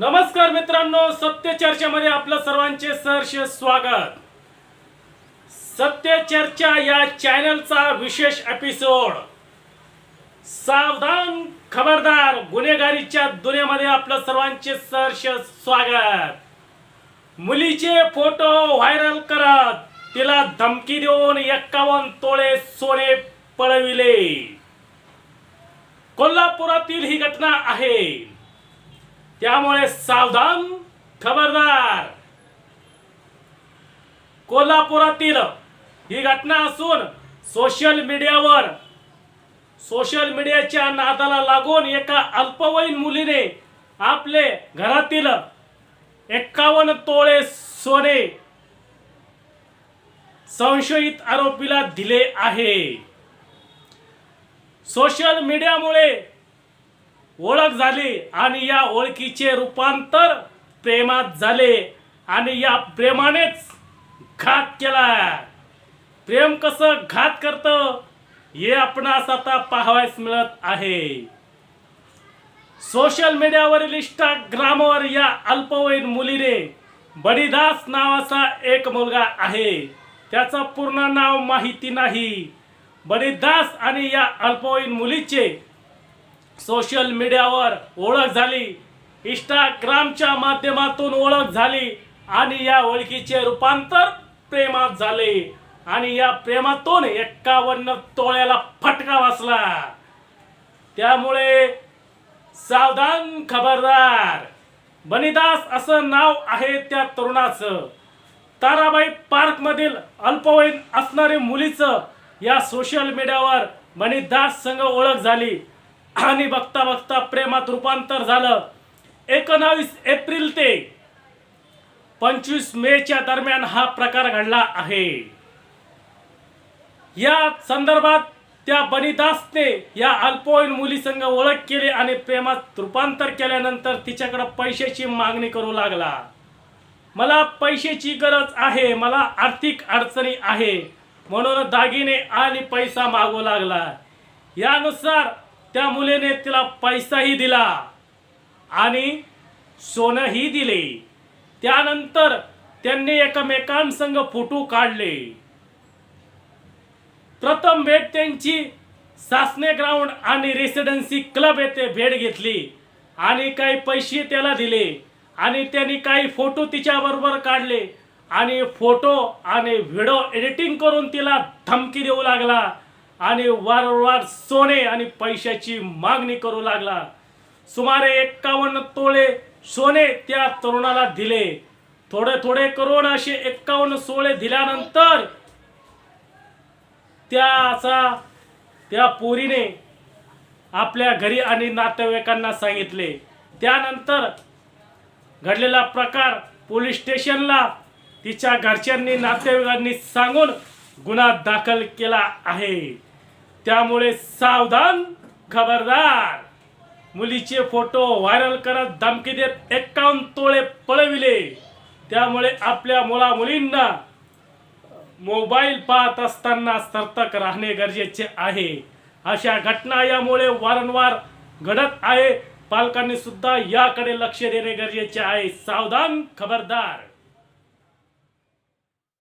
नमस्कार मित्रांनो सत्य चर्चेमध्ये आपलं सर्वांचे सहर्ष स्वागत. सत्य चर्चा या चॅनलचा विशेष एपिसोड सावधान खबरदार गुन्हेगारीच्या दुनियामध्ये आपलं सर्वांचे सहर्ष स्वागत. मुलीचे फोटो व्हायरल करत तिला धमकी देऊन एक्कावन्न तोळे सोने पळविले. कोल्हापुरातील ही घटना आहे. त्यामुळे सावधान खबरदार. कोल्हापुरातील ही घटना असून सोशल मीडियावर सोशल मीडियाच्या नादाला लागून एका अल्पवयीन मुलीने आपले घरातील एक्कावन्न तोळे सोने संशयित आरोपीला दिले आहे. सोशल मीडियामुळे ओळख झाली आणि या ओळखीचे रूपांतर प्रेमात झाले आणि या प्रेमानेच घात केला प्रेम कसं घात करतं हे आपणास आता पाहावयास मिळत आहे. सोशल मीडियावरील इंस्टाग्रामवर या अल्पवयीन मुलीने बडीदास नावाचा एक मुलगा आहे. त्याचं पूर्ण नाव माहिती नाही. बडीदास आणि या अल्पवयीन मुलीचे सोशल मीडियावर ओळख झाली. इंस्टाग्रामच्या माध्यमातून ओळख झाली आणि या ओळखीचे रूपांतर प्रेमात झाले. आणि या प्रेमातून एक्कावन्न तोळ्याला फटका बसला. त्यामुळे सावधान खबरदार. बनिदास असं नाव आहे त्या तरुणाचं. ताराबाई पार्कमधील अल्पवयीन असणारी मुलीचं या सोशल मीडियावर बनिदास संघ ओळख झाली. आणि बघता बघता प्रेमात रूपांतर झालं. एकोणावीस एप्रिल ते पंचवीस मेच्या दरम्यान हा प्रकार घडला आहे. या संदर्भात त्या बनिदासने या अल्पवयीन मुलीसंग ओळख केली आणि प्रेमात रूपांतर केल्यानंतर तिच्याकडे पैशाची मागणी करू लागला. मला पैशाची गरज आहे मला आर्थिक अडचणी आहे. म्हणून दागिने आणि पैसा मागू लागला. यानुसार त्या मुलीने तिला पैसाही दिला आणि सोनंही दिले. त्यानंतर त्यांनी एकमेकांसंग फोटो काढले. प्रथम भेट त्यांची सासने ग्राउंड आणि रेसिडेन्सी क्लब येथे भेट घेतली आणि काही पैसे त्याला दिले आणि त्यांनी काही फोटो तिच्याबरोबर काढले आणि फोटो आणि व्हिडिओ एडिटिंग करून तिला धमकी देऊ लागला. आणि वारंवार सोने आणि पैशाची मागणी करू लागला. सुमारे एक्कावन्न तोळे सोने त्या तरुणाला दिले. थोडे थोडे करून असे एक्कावन्न सोळे दिल्यानंतर त्याचा त्या पोरीने आपल्या घरी आणि नातेवाईकांना सांगितले. त्यानंतर घडलेला प्रकार पोलीस स्टेशनला तिच्या घरच्यांनी नातेवाईकांनी सांगून गुन्हा दाखल केला आहे. त्यामुळे सावधान खबरदार. मुलीचे फोटो व्हायरल करत धमकी देत एक्कावन्न तोळे पळविले. त्यामुळे आपल्या मुला मुलींना मोबाईल पाहत असताना सतर्क राहणे गरजेचे आहे. अशा घटना यामुळे वारंवार घडत आहे. पालकांनी सुद्धा याकडे लक्ष देणे गरजेचे आहे. सावधान खबरदार.